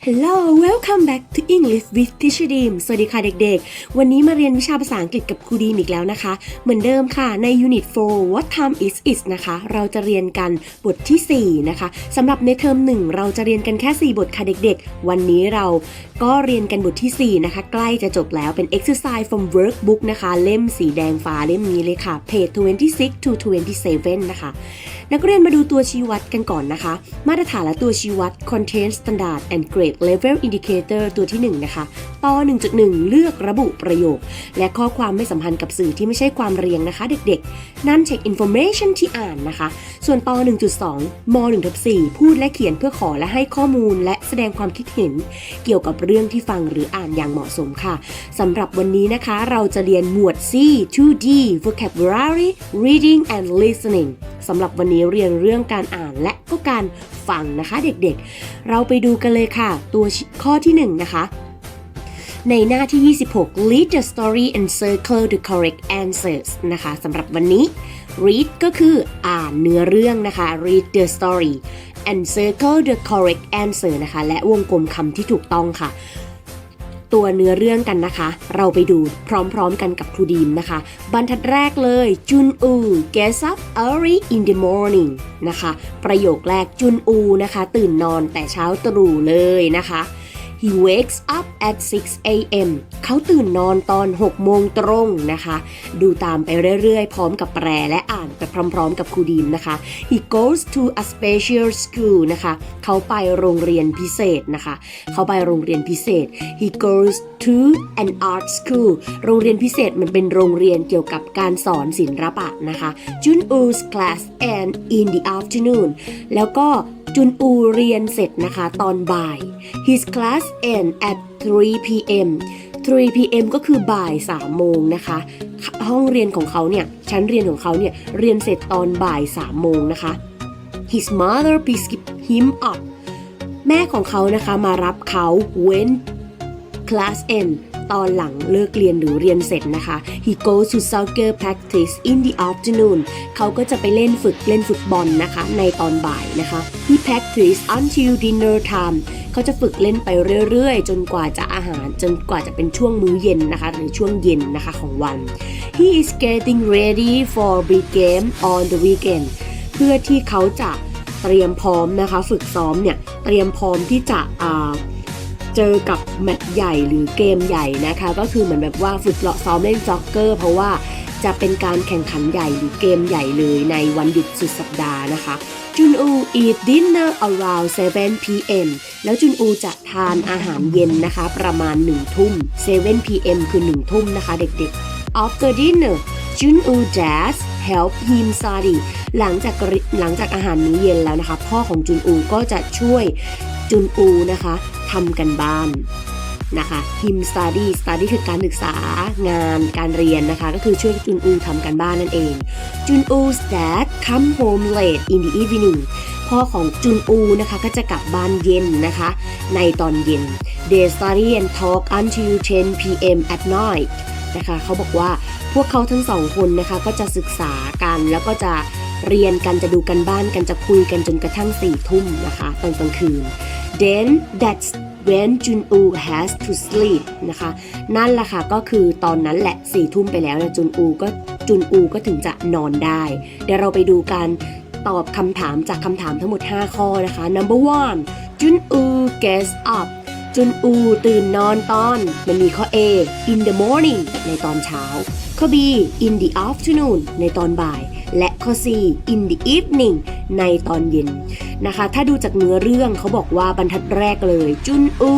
Hello welcome back to English with Teacher Dim สวัสดีค่ะเด็กๆ วันนี้มาเรียนวิชาภาษาอังกฤษกับครูดีมอีกแล้วนะคะ เหมือนเดิมค่ะใน Unit 4 What time is it นะคะ เราจะเรียนกันบทที่ 4 นะคะสำหรับในเทอมหนึ่งเราจะเรียนกันแค่ 4 บทค่ะเด็กๆ วันนี้เรา ก็เรียนกันบทที่ 4 นะคะ ใกล้จะจบแล้วเป็น exercise from workbook นะคะ เล่มสีแดงฟ้าเล่มนี้เลยค่ะ page 26 to 27 นะคะ นักเรียนมาดูตัวชี้วัดกันก่อนนะคะ มาตรฐานและตัวชี้วัด content standard and grade level indicator ตัวที่ 1 นะคะต่อ1.1 เลือกระบุประโยค และข้อความไม่สัมพันธ์กับสื่อที่ไม่ใช่ความเรียงนะคะ เด็กๆ นั่นเช็ค information ที่อ่านนะคะ ส่วนต่อ1.2 ม1ทับ4พูดและเขียนเพื่อขอและให้ข้อมูล และแสดงความคิดเห็น เกี่ยวกับเรื่องที่ฟังหรืออ่านอย่างเหมาะสมค่ะสำหรับวันนี้นะคะ เราจะเรียนหมวด C 2D vocabulary reading and listening สำหรับวันนี้เรียนเรื่องการอ่านและก็การฟังนะคะเด็กๆ เราไปดูกันเลยค่ะ ตัวข้อที่1นะคะ ในหน้าที่ 26 read the story and circle the correct answers นะคะสำหรับวันนี้ read ก็คืออ่านเนื้อเรื่องนะคะ read the story and circle the correct answer นะคะ และวงกลมคำที่ถูกต้องค่ะ ตัวเนื้อเรื่องกันนะคะ เราไปดูพร้อมๆกันกับครูดีมนะคะ บรรทัดแรกเลยจุนอู gets up early in the morning นะคะ ประโยคแรกจุนอูนะคะ ตื่นนอนแต่เช้าตรู่เลยนะคะ He wakes up at 6 a.m. เขาตื่นนอนตอน 6 โมงตรงนะคะ ดูตามไปเรื่อยๆ พร้อมกับแปลและอ่านไปพร้อมๆ กับครูดีมนะคะ He goes to a special school นะคะ เขาไปโรงเรียนพิเศษนะคะ เขาไปโรงเรียนพิเศษ He goes to an art school โรงเรียนพิเศษมันเป็นโรงเรียนเกี่ยวกับการสอนศิลปะนะคะ Jun Woo's class and in the afternoon แล้วก็ จุนอูเรียนเสร็จนะคะตอนบ่าย His class end at 3 p.m. 3 p.m. ก็คือบ่าย3โมงนะคะ ห้องเรียนของเขาเนี่ย ชั้นเรียนของเขาเนี่ย เรียนเสร็จตอนบ่าย3โมงนะคะ His mother picks him up แม่ของเขานะคะมารับเขา when class end ตอนหลังเลิกเรียนหรือเรียนเสร็จนะคะ he goes to soccer practice in the afternoon เขาก็จะไปเล่นฝึกเล่นฟุตบอลนะคะ ในตอนบ่ายนะคะ he practice until dinner time เขาจะฝึกเล่นไปเรื่อยๆ จนกว่าจะอาหารจนกว่าจะเป็นช่วงมื้อเย็นนะคะ หรือช่วงเย็นนะคะของวัน he is getting ready for big game on the weekend เพื่อที่เขาจะเตรียมพร้อมนะคะ ฝึกซ้อมเนี่ย เตรียมพร้อมที่จะอ่า เจอกับแมตช์ใหญ่หรือเกมใหญ่นะคะ ก็คือเหมือนแบบว่าฝึกเลาะซ้อมเล่นจ็อกเกอร์ เพราะว่าจะเป็นการแข่งขันใหญ่หรือเกมใหญ่เลยในวันหยุดสุดสัปดาห์นะคะจุนอู eat dinner around 7 p.m. แล้วจุนอูจะทานอาหารเย็นนะคะ ประมาณ 1 ทุ่ม 7 p.m. คือ 1 ทุ่มนะคะเด็กๆ after dinner จุนอู dad help him study หลังจากหลังจากอาหารมื้อเย็นแล้วนะคะ พ่อของจุนอูก็จะช่วยจุนอูนะคะ ทำกันบ้านนะคะ him study study คือการศึกษางานการเรียนนะคะ ก็คือช่วยจุนอูทำกันบ้านนั่นเองจุนอู dad come home late in the evening พ่อของจุนอูนะคะก็จะกลับบ้านเย็นนะคะ ในตอนเย็น they study and talk until 10 p.m. at night นะคะเขาบอกว่าพวกเขาทั้งสองคนนะคะก็จะศึกษากันแล้วก็จะเรียนกันจะดูกันบ้านกันจะคุยกันจนกระทั่งสี่ทุ่มนะคะ ตอนกลางคืน then that's when Junwoo has to sleep นะคะ นั่นแหละค่ะก็คือตอนนั้นแหละสี่ทุ่มไปแล้วนะจุนอูก็จุนอูก็ถึงจะนอนได้ เดี๋ยวเราไปดูการตอบคำถามจากคำถามทั้งหมด 5 ข้อนะคะ number one จุนอู gets up จุนอูตื่นนอนตอน มันมีข้อ A in the morning ในตอนเช้า ข้อ B in the afternoon ในตอนบ่าย และข้อ C in the evening ในตอนเย็นนะคะ ถ้าดูจากเนื้อเรื่องเขาบอกว่าบรรทัดแรกเลย จุนอู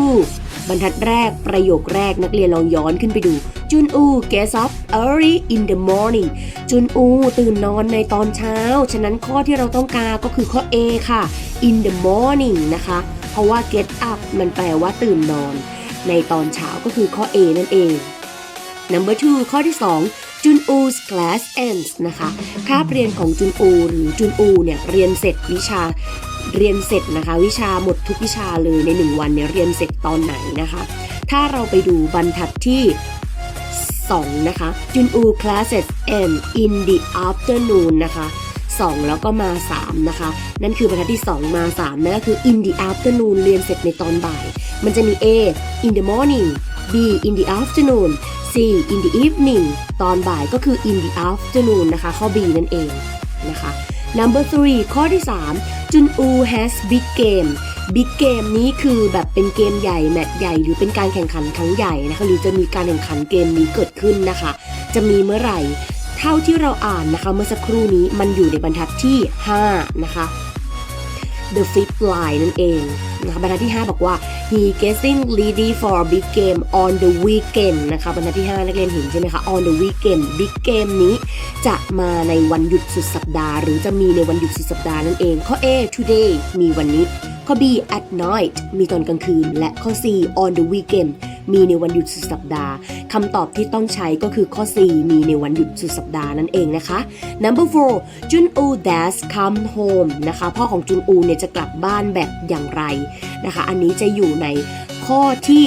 บรรทัดแรกประโยคแรกนักเรียนลองย้อนขึ้นไปดูจุนอู gets up early in the morning จุนอูตื่นนอนในตอนเช้า ฉะนั้นข้อที่เราต้องการก็คือข้อ A ค่ะ in the morning นะคะ เพราะว่า get up มันแปลว่าตื่นนอน ในตอนเช้าก็คือข้อ A นั่นเอง number two ข้อที่ 2 จุนอู 's class ends นะคะ คาบเรียนของจุนอู หรือจุนอูเนี่ยเรียนเสร็จวิชาเรียนเสร็จนะคะ วิชาหมดทุกวิชาเลยใน 1 วันเนี่ยเรียนเสร็จตอนไหนนะคะ ถ้าเราไปดูบรรทัดที่ 2 นะคะจุนอู classes end in the afternoon นะคะ2 แล้วก็มา 3 นะคะ นั่นคือบรรทัดที่ 2 มา 3 นั่นก็คือ in the afternoon เรียนเสร็จในตอนบ่าย มันจะมี A in the morning B in the afternoon C in the evening ตอนบ่ายก็คือ in the afternoon นะคะ ข้อ B นั่นเองนะคะ number three ข้อที่ 3 จุนอู has big game big game นี้คือแบบเป็นเกมใหญ่แมตช์ใหญ่หรือเป็นการแข่งขันครั้งใหญ่นะคะหรือจะมีการแข่งขันเกมนี้เกิดขึ้นนะคะ จะมีเมื่อไหร่ เท่าที่เราอ่านนะคะเมื่อสักครู่นี้มันอยู่ในบรรทัดที่ 5 นะคะ The fifth line นั่นเอง นะคะบรรทัดที่ 5 บอกว่า he getting ready for big game on the weekend นะคะบรรทัดที่ 5 นักเรียนเห็นใช่ไหมคะ on the weekend big game นี้ จะมาในวันหยุดสุดสัปดาห์ หรือจะมีในวันหยุดสุดสัปดาห์นั่นเองข้อ A today มีวันนี้ ข้อ B at night มีตอนกลางคืน และข้อ C on the weekend มีในวันหยุดสุดสัปดาห์คำตอบที่ต้องใช้ก็คือข้อ C มีในวันหยุดสุดสัปดาห์นั่นเองนะคะ number four จุนอู das come home นะคะ พ่อของจุนอูเนี่ยจะกลับบ้านแบบอย่างไรนะคะ อันนี้จะอยู่ในข้อที่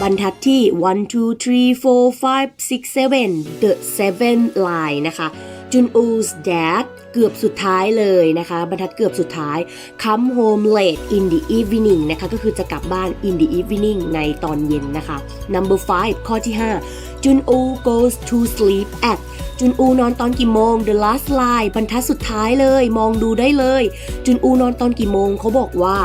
บรรทัดที่ one two three four five six seven the seven line นะคะ Juno's dad เกือบสุดท้ายเลยนะคะ บรรทัดเกือบสุดท้าย come home late in the evening นะคะก็คือจะกลับบ้าน in the evening ในตอนเย็นนะคะ number five ข้อที่ 5 จุนอู goes to sleep at จุนอูนอนตอนกี่โมง the last line บรรทัดสุดท้ายเลย มองดูได้เลย จุนอูนอนตอนกี่โมงเขาบอกว่า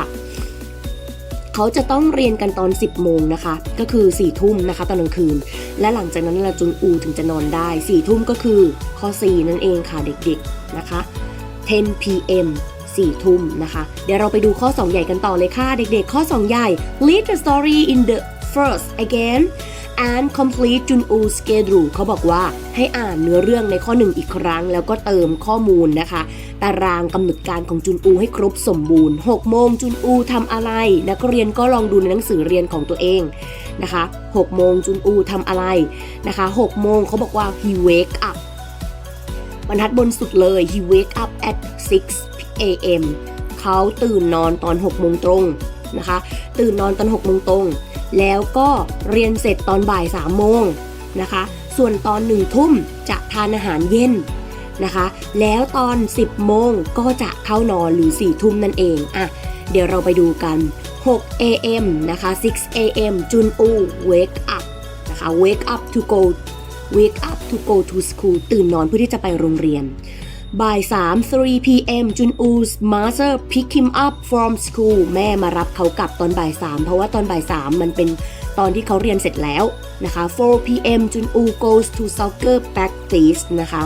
เขาจะต้องเรียนกันตอน 10 โมงนะคะ ก็คือ 4 ทุ่มนะคะตอนกลางคืน และหลังจากนั้นละจุนอูถึงจะนอนได้ 4 ทุ่มก็คือข้อ 4 นั่นเองค่ะเด็กๆ นะคะ 10 p.m. 4 ทุ่มนะคะ เดี๋ยวเราไปดูข้อ 2 ใหญ่กันต่อเลยค่ะ เด็กๆ ข้อ 2 ใหญ่ read the story in the first again and complete จุนอู schedule เขาบอกว่าให้อ่านเนื้อเรื่องในข้อ 1 อีกครั้ง แล้วก็เติมข้อมูลนะคะ ตารางกำหนดการของจุนอูให้ครบสมบูรณ์ 6 โมงจุนอูทำอะไร นักเรียนก็ลองดูในหนังสือเรียนของตัวเองนะคะ 6 โมงจุนอูทำอะไรนะคะ 6 โมงเขาบอกว่า he wake up บรรทัดบนสุดเลย he wake up at 6 a.m. เขาตื่นนอนตอน6โมงตรงนะคะ ตื่นนอนตอน6โมงตรง แล้วก็เรียนเสร็จตอนบ่าย3โมงนะคะ ส่วนตอน1ทุ่มจะทานอาหารเย็นนะคะ แล้วตอน 10โมงก็จะเข้านอนหรือ4ทุ่มนั่นเองอะเดี๋ยวเราไปดูกัน 6 a.m. นะคะ 6 a.m. จุนอู wake up นะคะ wake up to go wake up to go to school ตื่นนอนเพื่อที่จะไปโรงเรียนบ่าย3 3 p.m. จุนอู 's mother pick him up from school แม่มารับเขากลับตอนบ่าย3เพราะว่าตอนบ่าย3มันเป็นตอนที่เขาเรียนเสร็จแล้วนะคะ4 p.m. จุนอู goes to soccer practice นะคะ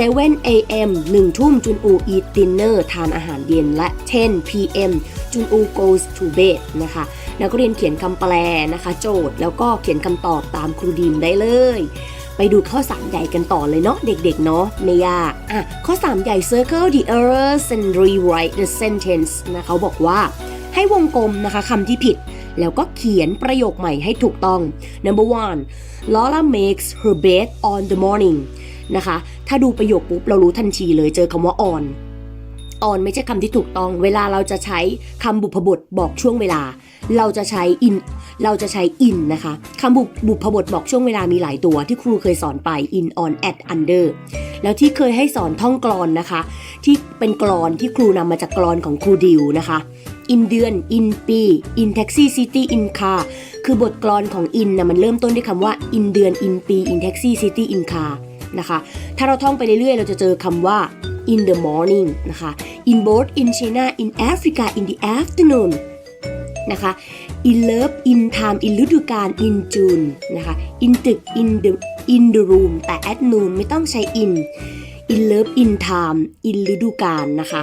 7 a.m. 1ทุ่มจุนอู eat dinner ทานอาหารเย็น และ 10 p.m. จุนอู goes to bed นะคะ นักเรียนเขียนคำแปลนะคะ โจทย์แล้วก็เขียนคำตอบตามครูดีมได้เลย ไปดูข้อ 3 ใหญ่กันต่อเลยเนาะเด็กๆเนาะไม่ยากอะข้อ 3 ใหญ่ circle the errors and rewrite the sentence นะเขาบอกว่า ให้วงกลมนะคะคำที่ผิด แล้วก็เขียนประโยคใหม่ให้ถูกต้อง number one Lola makes her bed on the morning นะคะ ถ้าดูประโยคปุ๊บเรารู้ทันทีเลยเจอคำว่า on on ไม่ใช่คำที่ถูกต้อง เวลาเราจะใช้คำบุพบทบอกช่วงเวลา เราจะใช้ in เราจะใช้ in นะคะคำบุบุพบทบอกช่วงเวลามีหลายตัวที่ครูเคยสอนไป in on at under แล้วที่เคยให้สอนท่องกลอนนะคะ ที่เป็นกลอนที่ครูนำมาจากกลอนของครูดิวนะคะ in เดือน in ปี in taxi city in car คือบทกลอนของ in นะมันเริ่มต้นด้วยคำว่า in เดือน in ปี in taxi city in car นะคะ ถ้าเราท่องไปเรื่อยๆ เราจะเจอคำว่า in the morning นะคะ in both in China in Africa in the afternoon นะคะ in love in time in ฤดูกาล in June นะคะ in ตึก in the in the room แต่ at noon ไม่ต้องใช้ in in love in time in ฤดูกาลนะคะ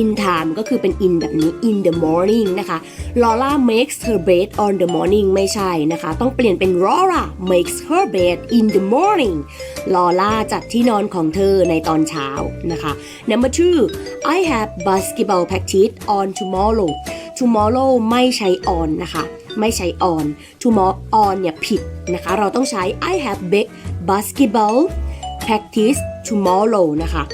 in time ก็คือเป็น in แบบนี้ in the morning นะคะ Laura makes her bed on the morning ไม่ใช่นะคะ ต้องเปลี่ยนเป็น Laura makes her bed in the morning Laura จัดที่นอนของเธอในตอนเช้านะคะ number two I have basketball practice on tomorrow tomorrow ไม่ใช้ on นะคะ ไม่ใช้ on tomorrow on เนี่ยผิดนะคะ เราต้องใช้ I have ba- basketball practice tomorrow นะคะ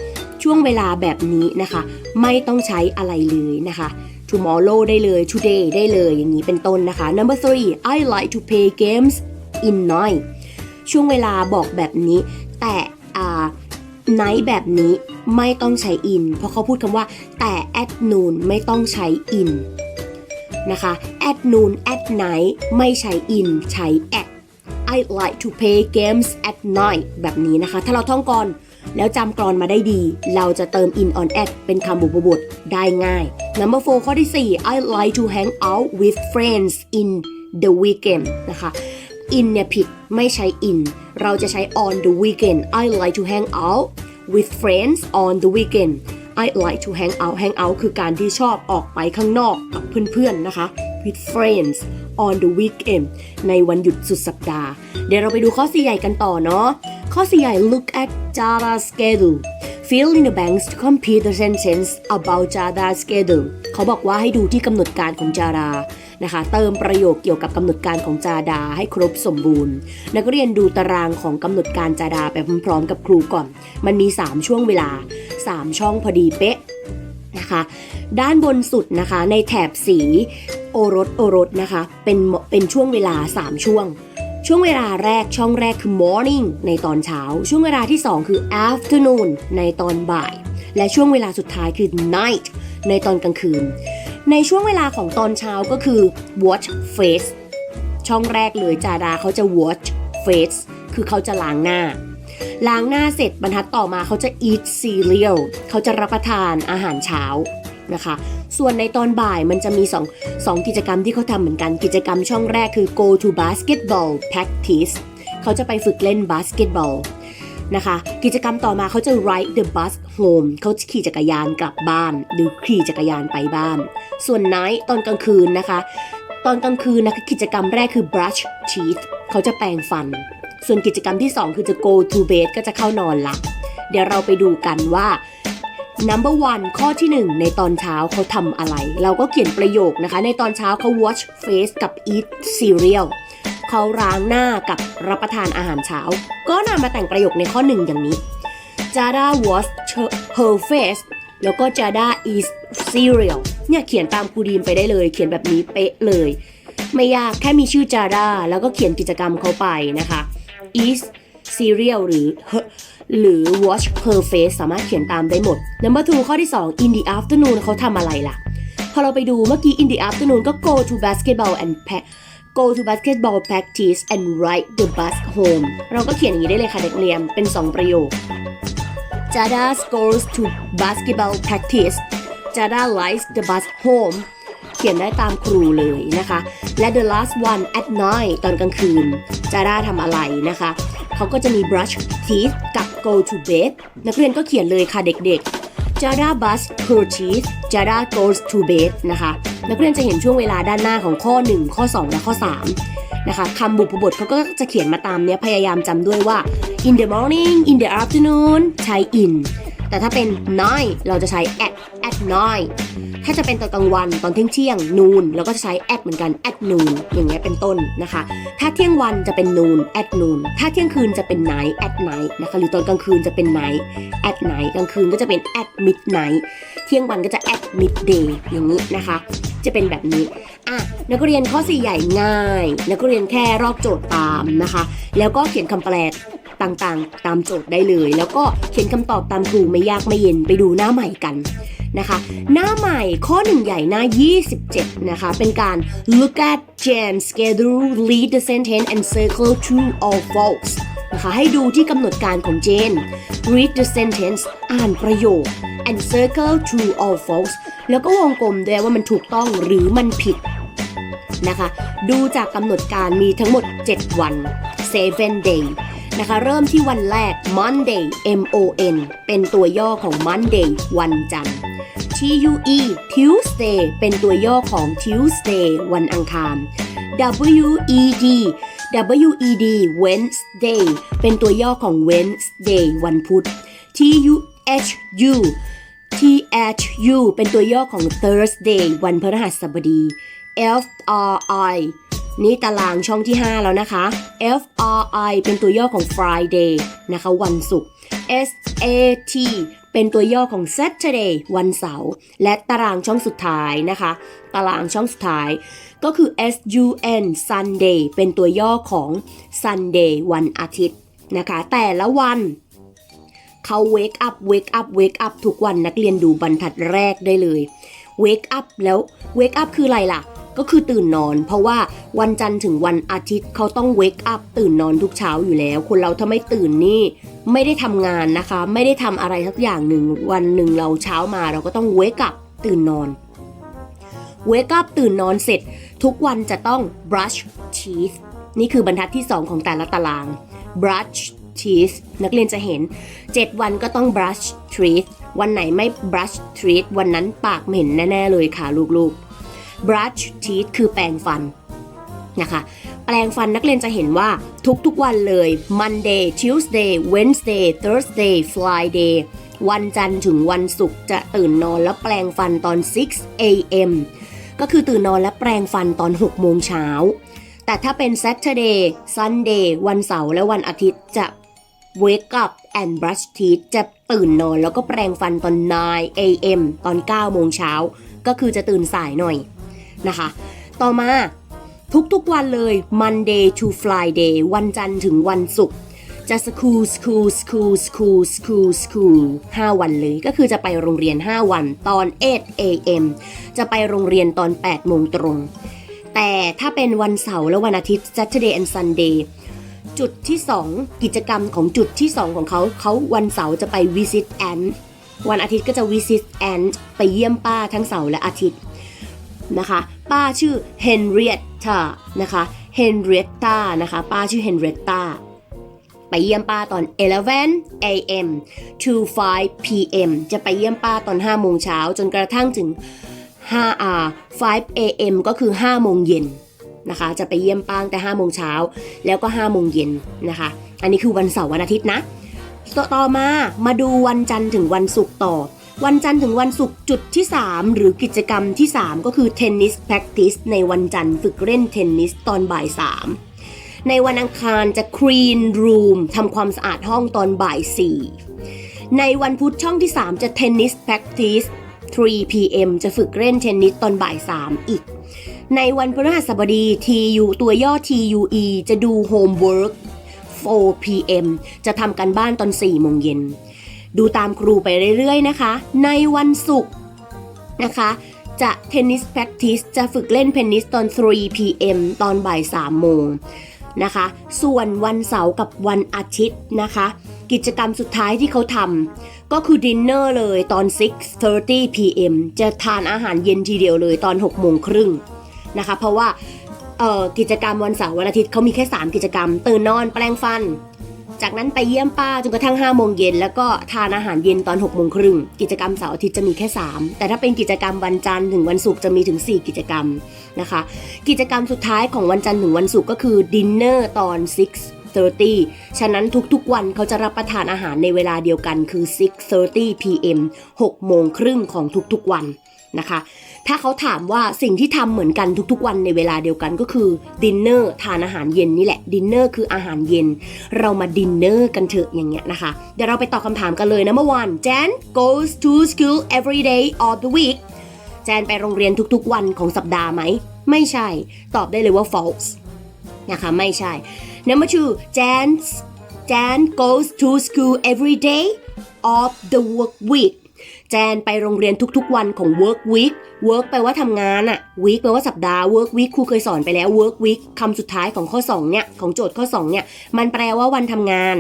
ช่วงเวลาแบบนี้นะคะ ไม่ต้องใช้อะไรเลยนะคะ tomorrow ได้เลย today ได้เลยอย่างนี้เป็นต้นนะคะ number three I like to play games in night ช่วงเวลาบอกแบบนี้ แต่อ่า night แบบนี้ไม่ต้องใช้ in เพราะเขาพูดคำว่า แต่ at noon ไม่ต้องใช้ in นะคะ at noon at night ไม่ใช้ in ใช้ at I like to play games at night แบบนี้นะคะ ถ้าเราท่องก่อน แล้วจำกรอนมาได้ดี เราจะเติม in on at เป็นคำบุพบทได้ง่าย number four ข้อที่ 4 I like to hang out with friends in the weekend นะคะ in เนี่ยผิดไม่ใช้ in เราจะใช้ on the weekend I like to hang out with friends on the weekend I like to hang out hang out คือการที่ชอบออกไปข้างนอกกับเพื่อนๆนะคะ with friends on the weekend ในวันหยุดสุดสัปดาห์ เดี๋ยวเราไปดูข้อสี่ใหญ่กันต่อเนาะ ข้อสี่ใหญ่ look at Jada's schedule fill in the blanks to complete the sentence about Jada's schedule เขาบอกว่าให้ดูที่กำหนดการของจาดานะคะ เติมประโยคเกี่ยวกับกำหนดการของจาดาให้ครบสมบูรณ์ นักเรียนดูตารางของกำหนดการจาดาไปพร้อมๆกับครูก่อน มันมี 3 ช่วงเวลา 3 ช่องพอดีเป๊ะ นะคะ ด้านบนสุดนะคะในแถบสีโอรสโอรสนะคะ เป็นเป็นช่วงเวลา 3 ช่วง ช่วงเวลาแรกช่องแรกคือ morning ในตอนเช้า ช่วงเวลาที่ 2 คือ afternoon ในตอนบ่าย และช่วงเวลาสุดท้ายคือ night ในตอนกลางคืน ในช่วงเวลาของตอนเช้าก็คือ watch face ช่องแรกเลยจาดาเขาจะ watch face คือเขาจะล้างหน้า ล้างหน้าเสร็จบรรทัดต่อมาเขาจะ eat cereal เขาจะรับประทานอาหารเช้านะคะ ส่วนในตอนบ่ายมันจะมี2 2กิจกรรมที่เขาทำเหมือนกัน กิจกรรมช่องแรกคือ go to basketball practice เขาจะไปฝึกเล่นบาสเกตบอลนะคะ กิจกรรมต่อมาเขาจะ ride the bus home เขาจะขี่จักรยานกลับบ้าน หรือขี่จักรยานไปบ้าน ส่วน night ตอนกลางคืนนะคะ ตอนกลางคืนนะคะกิจกรรมแรกคือ brush teeth เขาจะแปรงฟัน ส่วนกิจกรรมที่ 2 คือจะ go to bed ก็จะเข้านอนละ เดี๋ยวเราไปดูกันว่า number one ข้อที่ 1 ในตอนเช้าเขาทำอะไร เราก็เขียนประโยคนะคะ ในตอนเช้าเขา wash face กับ eat cereal เขาล้างหน้ากับรับประทานอาหารเช้า ก็นำมาแต่งประโยคในข้อ 1 อย่างนี้ Jada wash her face แล้วก็ Jada eats cereal เนี่ยเขียนตามครูดีมไปได้เลย เขียนแบบนี้เป๊ะเลย ไม่ยากแค่มีชื่อ Jada แล้วก็เขียนกิจกรรมเขาไปนะคะ eat cereal หรือ หรือ watch her face สามารถเขียนตามได้หมด number two ข้อที่ 2 in the afternoon เขาทำอะไรล่ะ พอเราไปดูเมื่อกี้ in the afternoon ก็ go to basketball and pa- go to basketball practice and ride the bus home เราก็เขียนอย่างนี้ได้เลยค่ะเด็กเรียนเป็น 2 ประโยค Jada goes to basketball practice Jada rides the bus home เขียนได้ตามครูเลยนะคะ และ the last one at night ตอนกลางคืน Jada ทำอะไรนะคะ เขาก็จะมี brush teeth กับ go to bed นักเรียนก็เขียนเลยค่ะเด็กๆ Jada brush her teeth Jada goes to bed นะคะ นักเรียนจะเห็นช่วงเวลาด้านหน้าของข้อ 1 ข้อ 2 และข้อ 3 นะคะคำบุพบทเขาก็จะเขียนมาตามเนี้ยพยายามจำด้วยว่า in the morning in the afternoon ใช้ in แต่ถ้าเป็น night เราจะใช้ at at night ถ้าจะเป็นตอนกลางวันตอนเที่ยงเที่ยง noon เราก็จะใช้ at เหมือนกัน at noon อย่างเงี้ยเป็นต้นนะคะ ถ้าเที่ยงวันจะเป็น noon at noon ถ้าเที่ยงคืนจะเป็น night at night นะคะหรือตอนกลางคืนจะเป็น night at night กลางคืนก็จะเป็น at midnight เที่ยงวันก็จะ at midday อย่างนี้นะคะ จะเป็นแบบนี้อะนักเรียนข้อ4ใหญ่ง่าย นักเรียนแค่รอบโจทย์ตามนะคะ แล้วก็เขียนคำแปลต่างๆ ตามโจทย์ได้เลย แล้วก็เขียนคำตอบตามครูไม่ยากไม่เย็นไปดูหน้าใหม่กัน นะคะ หน้าใหม่ข้อ1ใหญ่หน้า 27 นะคะ เป็นการ look at Jan's schedule read the sentence and circle true or false นะคะให้ดูที่กำหนดการของเจน read the sentence อ่านประโยค and circle true or false แล้วก็วงกลมด้วยว่ามันถูกต้องหรือมันผิดนะคะ ดูจากกำหนดการมีทั้งหมด 7 วัน7 day นะคะ เริ่มที่วันแรก Monday M O N เป็นตัวย่อของ Monday วันจันทร์ T U E Tuesday เป็นตัวย่อของ Tuesday วันอังคาร W E D W E D Wednesday เป็นตัวย่อของ Wednesday วันพุธ T U H U T H U เป็นตัวย่อของ Thursday วันพฤหัสบดี F R I นี่ตารางช่องที่ 5 แล้วนะคะ F R I เป็นตัวย่อของ Friday นะคะ วันศุกร์ S A T เป็นตัวย่อของ Saturday วันเสาร์และตารางช่องสุดท้ายนะคะ ตารางช่องสุดท้ายก็คือ S U N Sunday เป็นตัวย่อของ Sunday วันอาทิตย์นะคะ แต่ละวันเขา wake up wake up wake up ทุกวันนักเรียนดูบรรทัดแรกได้เลย wake up แล้ว wake up คืออะไรล่ะ ก็คือตื่นนอน เพราะว่าวันจันทร์ถึงวันอาทิตย์เขาต้อง wake up ตื่นนอนทุกเช้าอยู่แล้ว คนเราถ้าไม่ตื่นนี่ไม่ได้ทำงานนะคะ ไม่ได้ทำอะไรสักอย่างหนึ่งวันหนึ่งเราเช้ามาเราก็ต้อง wake up ตื่นนอน wake up ตื่นนอนเสร็จ ทุกวันจะต้อง brush teeth นี่คือบรรทัดที่ 2 ของแต่ละตาราง brush teeth นักเรียนจะเห็น 7 วันก็ต้อง brush teeth วันไหนไม่ brush teeth วันนั้นปากเหม็นแน่ ๆ เลยค่ะลูกๆ brush teeth คือแปรงฟันนะคะ แปรงฟันนักเรียนจะเห็นว่าทุกๆวันเลย Monday Tuesday Wednesday Thursday Friday วันจันทร์ถึงวันศุกร์จะตื่นนอนแล้วแปรงฟันตอน 6 a.m. ก็คือตื่นนอนและแปรงฟันตอน 6 โมงเช้า แต่ถ้าเป็น Saturday Sunday วันเสาร์และวันอาทิตย์จะ wake up and brush teeth จะตื่นนอนแล้วก็แปรงฟันตอน 9 a.m. ตอน 9 โมงเช้า ก็คือจะตื่นสายหน่อย นะคะ ต่อมาทุกๆวันเลย Monday to Friday วันจันทร์ถึงวันศุกร์จะ school school school school school school 5วันเลยก็คือจะไปโรงเรียน 5 วันตอน 8 a.m. จะไปโรงเรียนตอน 8 โมงตรง แต่ถ้าเป็นวันเสาร์และวันอาทิตย์ Saturday and Sunday จุดที่ 2 กิจกรรมของจุดที่ 2 ของเขาเขาวันเสาร์จะไป visit aunt วันอาทิตย์ก็จะ visit aunt ไปเยี่ยมป้าทั้งเสาร์และอาทิตย์ นะคะ ป้าชื่อ Henrietta นะคะ Henrietta นะคะ ป้าชื่อ Henrietta ไปเยี่ยมป้าตอน 11 a.m. to 5 p.m. จะไปเยี่ยมป้าตอน 5 โมงเช้าจนกระทั่งถึง5อ่า5 a.m. ก็คือ 5 โมงเย็นนะคะ จะไปเยี่ยมป้าแต่ 5 โมงเช้าแล้วก็ 5 โมงเย็นนะคะ อันนี้คือวันเสาร์วันอาทิตย์นะ ต่อมามาดูวันจันทร์ถึงวันศุกร์ต่อ วันจันทร์ถึงวันศุกร์จุดที่ 3 หรือกิจกรรมที่ 3 ก็คือ tennis practice ในวันจันทร์ฝึกเล่นเทนนิสตอนบ่าย 3 ในวันอังคารจะ clean room ทำความสะอาดห้องตอนบ่าย 4 ในวันพุธช่องที่ 3 จะ tennis practice 3 p.m. จะฝึกเล่นเทนนิสตอนบ่าย 3 อีก ในวันพฤหัสบดี TU ตัวย่อ TUE จะดู homework 4 p.m. จะทำกันบ้านตอน4โมงเย็น ดูตามครูไปเรื่อยๆนะคะ ในวันศุกร์นะคะ จะเทนนิส practice จะฝึกเล่นเทนนิสตอน 3 p.m. ตอนบ่าย 3 โมงนะคะ ส่วนวันเสาร์กับวันอาทิตย์นะคะ กิจกรรมสุดท้ายที่เขาทำก็คือดินเนอร์เลยตอน 6:30 p.m. จะทานอาหารเย็นทีเดียวเลยตอน 6 โมงครึ่งนะคะ เพราะว่ากิจกรรมวันเสาร์วันอาทิตย์เขามีแค่ 3 กิจกรรม ตื่นนอนแปลงฟัน จากนั้นไปเยี่ยมป้าจนกระทั่ง5โมงเย็นแล้วก็ทานอาหารเย็นตอน6โมงครึ่งกิจกรรมเสาร์อาทิตย์จะมีแค่ 3 แต่ถ้าเป็นกิจกรรมวันจันทร์ถึงวันศุกร์จะมีถึง 4 กิจกรรมนะคะ กิจกรรมสุดท้ายของวันจันทร์ถึงวันศุกร์ก็คือดินเนอร์ตอน6:30 ฉะนั้นทุกๆ วันเขาจะรับประทานอาหารในเวลาเดียวกันคือ 6:30 p.m. 6โมงครึ่งของทุกๆ วันนะคะ ถ้าเขาถามว่าสิ่งที่ทำเหมือนกันทุกๆ วันในเวลาเดียวกันก็คือดินเนอร์ทานอาหารเย็นนี่แหละดินเนอร์คืออาหารเย็น เรามาดินเนอร์กันเถอะอย่างเงี้ยนะคะ เดี๋ยวเราไปตอบคำถามกันเลยนะเมื่อวาน Jan goes to school every day of the week แจนไปโรงเรียนทุกๆ วันของสัปดาห์ไหม ไม่ใช่ ตอบได้เลยว่า false นะคะไม่ใช่ Number two Jan Jan goes to school every day of the work week จนไปโรงเรียนทุกๆ วันของ work week work แปลว่าทำงานอะ week แปลว่าสัปดาห์ work week ครูเคยสอนไปแล้ว work week คำสุดท้ายของข้อ2เนี่ยของโจทย์ข้อ2เนี่ยมันแปลว่าวันทำงาน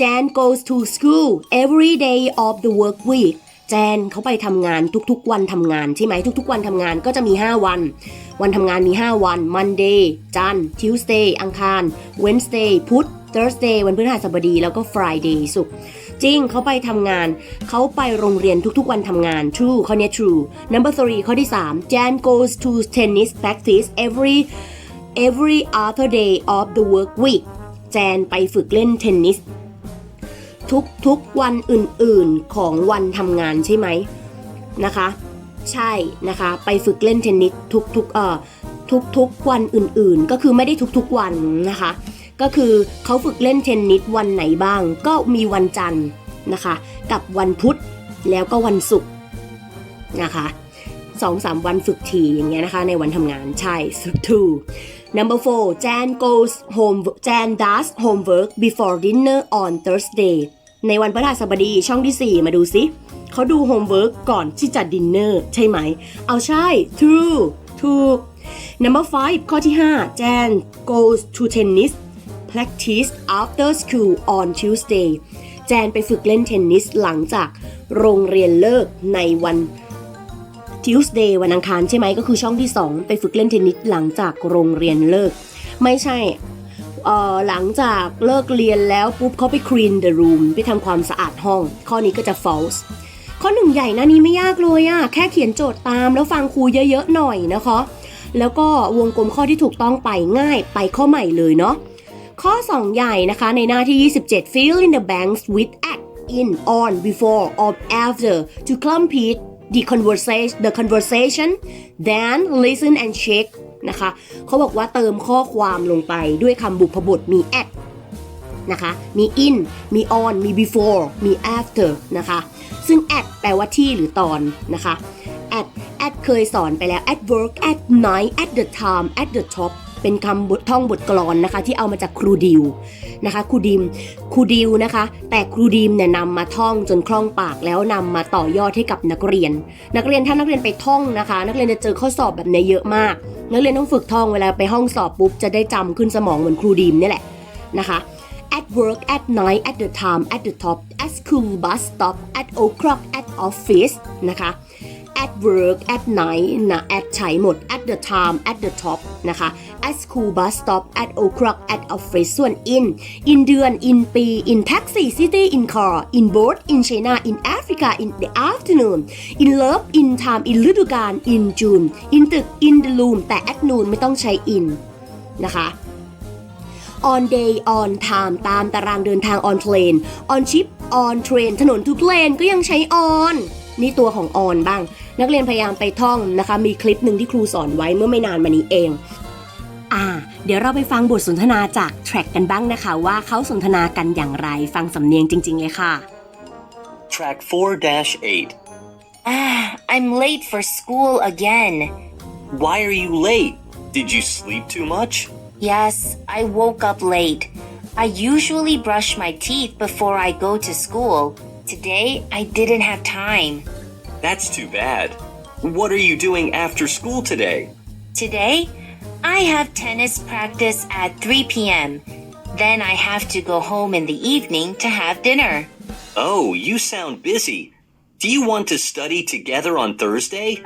Jan goes to school every day of the work week แจนเขาไปทำงานทุกๆ วันทำงานใช่ไหมทุกๆ วันทำงานก็จะมี 5 วัน วันทำงานมี 5 วัน Monday จันทร์ Tuesday อังคาร Wednesday พุธ Thursday วันพฤหัสบดีแล้วก็ Friday ศุกร์จริงเขาไปทำงาน เขาไปโรงเรียนทุกๆวันทำงาน true ข้อเนี้ย true number three ข้อที่ 3 Jan goes to tennis practice every every other day of the work week แจนไปฝึกเล่นเทนนิสทุกๆวันอื่นๆของวันทำงานใช่ไหมนะคะ ใช่นะคะ ไปฝึกเล่นเทนนิสทุกๆเอ่อทุกๆวันอื่นๆ ก็คือไม่ได้ทุกๆวันนะคะ ก็คือเขาฝึกเล่นเทนนิสวันไหนบ้าง ก็มีวันจันทร์นะคะ กับวันพุธแล้วก็วันศุกร์นะคะสองสามวันฝึกทีอย่างเงี้ยนะคะในวันทำงานใช่ two number four Jan goes home Jan does homework before dinner on Thursday ในวันพฤหัสบดีช่องที่ 4 มาดูซิเขาดูโฮมเวิร์กก่อนที่จะดินเนอร์ใช่ไหม เอาใช่ true ถูก number five ข้อที่ 5 Jan goes to tennis practice after school on Tuesday แจนไปฝึกเล่นเทนนิสหลังจากโรงเรียนเลิกในวัน Tuesday วันอังคารใช่ไหมก็คือช่องที่ 2 ไปฝึกเล่นเทนนิสหลังจากโรงเรียนเลิก ไม่ใช่เอ่อหลังจากเลิกเรียนแล้วปุ๊บเขาไป clean the room ไปทำความสะอาดห้อง ข้อนี้ก็จะ false ข้อหนึ่งใหญ่นะนี้ไม่ยากเลยอะแค่เขียนโจทย์ตามแล้วฟังครูเยอะๆหน่อยนะคะ แล้วก็วงกลมข้อที่ถูกต้องไปง่ายไปข้อใหม่เลยเนาะ ข้อ 2 ใหญ่นะคะในหน้าที่ 27 fill in the blanks with at in on before or after to complete the conversation the conversation then listen and check นะคะเขาบอกว่าเติมข้อความลงไปด้วยคำบุพบทมี at นะคะมี in มี on มี before มี after นะคะ ซึ่ง at แปลว่าที่หรือตอนนะคะ at at เคยสอนไปแล้ว at work at night at the time at the top เป็นคำบทท่องบทกลอนนะคะ ที่เอามาจากครูดิวนะคะครูดิมครูดิวนะคะ แต่ครูดิมเนี่ยนำมาท่องจนคล่องปากแล้วนำมาต่อยอดให้กับนักเรียน นักเรียนถ้านักเรียนไปท่องนะคะ นักเรียนจะเจอข้อสอบแบบนี้เยอะมาก นักเรียนต้องฝึกท่องเวลาไปห้องสอบปุ๊บจะได้จำขึ้นสมองเหมือนครูดิมนี่แหละนะคะ at work at night at the time at the top at school bus stop at o'clock at office นะคะ at work at night นะ at ใช้หมด at the time at the top นะคะ at school bus stop at o'clock at office ส่วน in in เดือน in ปี in taxi city in car in boat in China in Africa in the afternoon in love in time in ฤดูกาล in June in ตึก in the room แต่ at noon ไม่ต้องใช้ in นะคะ on day on time ตามตารางเดินทาง on plane on ship on train ถนนทุกเลนก็ยังใช้ on นี่ตัวของ on บ้าง นักเรียนพยายามไปท่องนะคะ มีคลิปหนึ่งที่ครูสอนไว้เมื่อไม่นานมานี้เอง อ่า เดี๋ยวเราไปฟังบทสนทนาจากแทร็กกันบ้างนะคะ ว่าเขาสนทนากันอย่างไรฟังสำเนียงจริง ๆ เลยค่ะ Track 4 8. Ah, I'm late for school again. Why are you late? Did you sleep too much? Yes, I woke up late. I usually brush my teeth before I go to school. Today, I didn't have time. That's too bad. What are you doing after school today? Today, I have tennis practice at 3 p.m. Then I have to go home in the evening to have dinner. Oh, you sound busy. Do you want to study together on Thursday?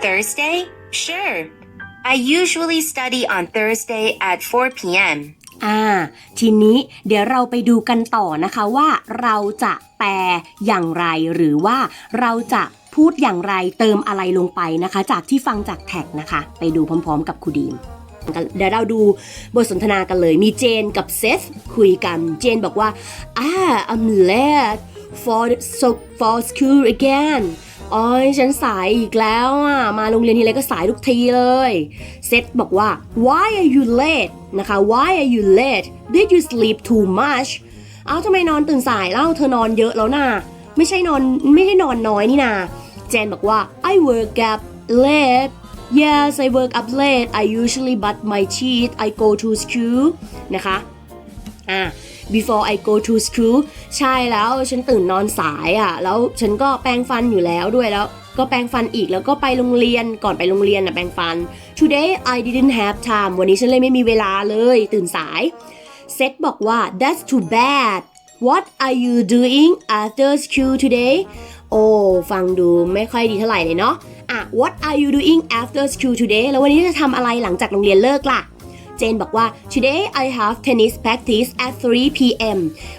Thursday? Sure. I usually study on Thursday at 4 p.m. อ่า ทีนี้เดี๋ยวเราไปดูกันต่อนะคะว่าเราจะแปลอย่างไรหรือว่าเราจะ พูดอย่างไรเติมอะไรลงไปนะคะ จากที่ฟังจากแท็กนะคะ ไปดูพร้อมๆ กับครูดีมเดี๋ยวเราดูบทสนทนากันเลย มีเจนกับเซธคุยกัน เจนบอกว่า ah I'm late for so for school again อ๋อยฉันสายอีกแล้วอะ มาโรงเรียนทีไรก็สายทุกทีเลย เซธบอกว่า why are you late นะคะ why are you late did you sleep too much เอาทำไมนอนตื่นสายเล่าเธอนอนเยอะแล้วนะไม่ใช่นอนไม่ได้นอนน้อยนี่นา เจนบอกว่า I work up late Yes I work up late I usually brush my teeth I go to school นะคะอะ before I go to school ใช่แล้วฉันตื่นนอนสายอะ แล้วฉันก็แปรงฟันอยู่แล้วด้วยแล้ว ก็แปรงฟันอีกแล้วก็ไปโรงเรียนก่อนไปโรงเรียนนะแปรงฟัน Today I didn't have time วันนี้ฉันเลยไม่มีเวลาเลยตื่นสายเซธบอกว่า that's too bad what are you doing after school today โอ้ ฟังดูไม่ค่อยดีเท่าไหร่เลยเนาะอะ what are you doing after school today แล้ววันนี้จะทำอะไรหลังจากโรงเรียนเลิกล่ะ เจนบอกว่า today I have tennis practice at 3 p.m.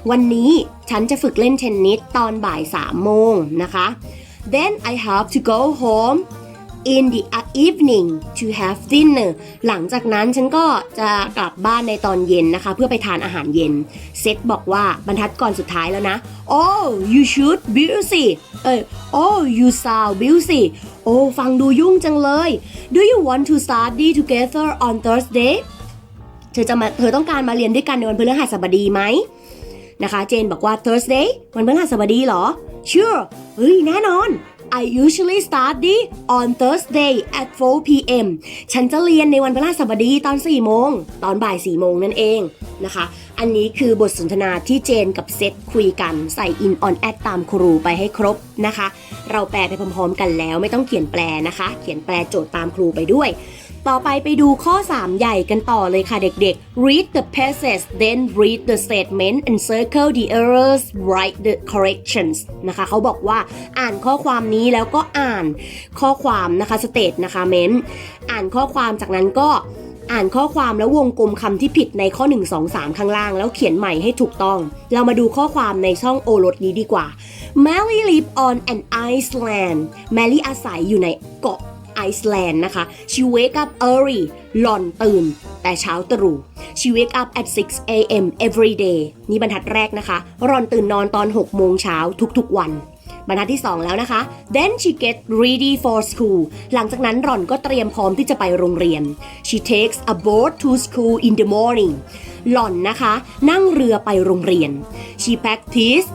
วันนี้ฉันจะฝึกเล่นเทนนิสตอนบ่าย3โมงนะคะ then I have to go home in the evening to have dinner หลังจากนั้นฉันก็จะกลับบ้านในตอนเย็นนะคะ เพื่อไปทานอาหารเย็น เซธบอกว่าบรรทัดก่อนสุดท้ายแล้วนะ oh you should busy เออ oh you sound busy โอ้ฟังดูยุ่งจังเลย do you want to study together on Thursday เธอจะมาเธอต้องการมาเรียนด้วยกันในวันพฤหัสบดีไหมนะคะ เจนบอกว่า Thursday วันพฤหัสบดีเหรอ Sure เฮ้ยแน่นอน I usually study on Thursday at 4 p.m. ฉันจะเรียนในวันพฤหัสบดีตอน 4 โมง ตอนบ่าย 4 โมงนั่นเองนะคะ อันนี้คือบทสนทนาที่เจนกับเซตคุยกันใส่ in on at ตามครูไปให้ครบนะคะ เราแปลไปพร้อมๆกันแล้วไม่ต้องเขียนแปลนะคะ เขียนแปลโจทย์ตามครูไปด้วย ต่อไปไปดูข้อ 3 ใหญ่กันต่อเลยค่ะเด็กๆ read the passage then read the statement and circle the errors write the corrections นะคะเขาบอกว่าอ่านข้อความนี้แล้วก็อ่านข้อความนะคะ state นะคะ ment อ่านข้อความจากนั้นก็อ่านข้อความแล้ววงกลมคำที่ผิดในข้อ 1 2 3 ข้างล่าง แล้วเขียนใหม่ให้ถูกต้อง เรามาดูข้อความในช่องโอรสนี้ดีกว่า Mary live on an island Mary อาศัยอยู่ในเกาะ ไอซ์แลนด์นะคะ she wake up early หล่อนตื่น แต่เช้าตรู่ she wake up at 6 a.m. every day นี่บรรทัดแรกนะคะ หล่อนตื่นนอนตอน 6 โมงเช้าทุกๆวันบรรทัดที่ 2 แล้วนะคะ then she get ready for school หลังจากนั้นหล่อนก็เตรียมพร้อมที่จะไปโรงเรียน she takes a boat to school in the morning หล่อนนะคะ นั่งเรือไปโรงเรียน she practice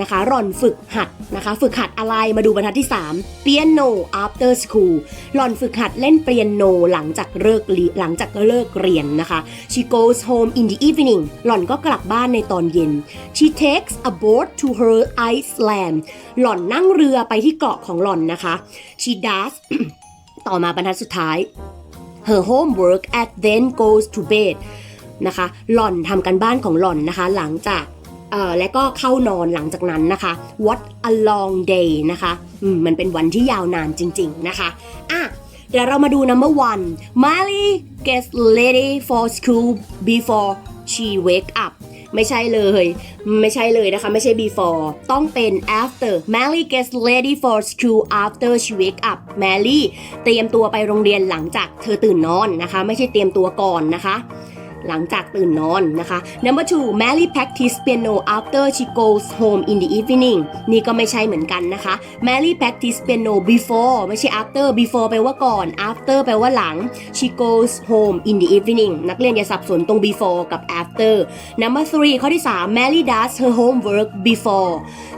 นะคะหล่อนฝึกหัดนะคะ ฝึกหัดอะไรมาดูบรรทัดที่3 piano after school หล่อนฝึกหัดเล่นเปียโนหลังจากเลิกเรียนหลังจากเลิกเรียนนะคะ she goes home in the evening หล่อนก็กลับบ้านในตอนเย็น she takes a boat to her island หล่อนนั่งเรือไปที่เกาะของหล่อนนะคะ she does ต่อมาบรรทัดสุดท้าย her homework at then goes to bed นะคะ หล่อนทำกันบ้านของหล่อนนะคะ หลังจาก และก็เข้านอนหลังจากนั้นนะคะ what a long day นะคะมมันเป็นวันที่ยาวนานจริง ๆ นะคะอะเดี๋ยวเรามาดู number one Mary gets ready for school before she wake up ไม่ใช่เลย ไม่ใช่เลยนะคะ ไม่ใช่ before ต้องเป็น after Mary gets ready for school after she wake up Mary เตรียมตัวไปโรงเรียนหลังจากเธอตื่นนอนนะคะ ไม่ใช่เตรียมตัวก่อนนะคะ หลังจากตื่นนอนนะคะ number two Mary practice piano after she goes home in the evening นี่ก็ไม่ใช่เหมือนกันนะคะ Mary practice piano before ไม่ใช่ after before แปลว่าก่อน after แปลว่าหลัง she goes home in the evening นักเรียนอย่าสับสนตรง before กับ after number three ข้อที่ 3 Mary does her homework before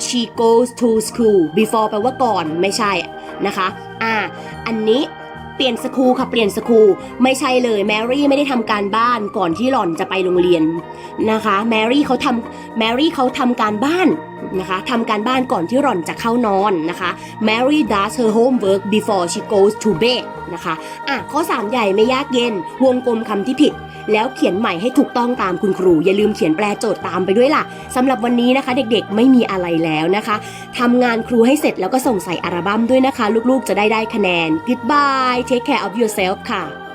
she goes to school before แปลว่าก่อนไม่ใช่นะคะ อ่า อันนี้ เปลี่ยนสคูค่ะเปลี่ยนสคูไม่ใช่เลยแมรี่ไม่ได้ทำการบ้านก่อนที่หล่อนจะไปโรงเรียนนะคะแมรี่เขาทำแมรี่เขาทำการบ้านนะคะทำการบ้านก่อนที่หล่อนจะเข้านอนนะคะ Mary does her homework before she goes to bed นะคะอะข้อ 3 ใหญ่ไม่ยากเย็น วงกลมคำที่ผิด แล้วเขียนใหม่ให้ถูกต้องตามคุณครู อย่าลืมเขียนแปลโจทย์ตามไปด้วยล่ะสำหรับวันนี้นะคะ เด็กๆไม่มีอะไรแล้วนะคะทำงานครูให้เสร็จแล้วก็ส่งใส่อัลบั้มด้วยนะคะ ลูกๆจะได้ได้คะแนน Goodbye take care of yourself ค่ะ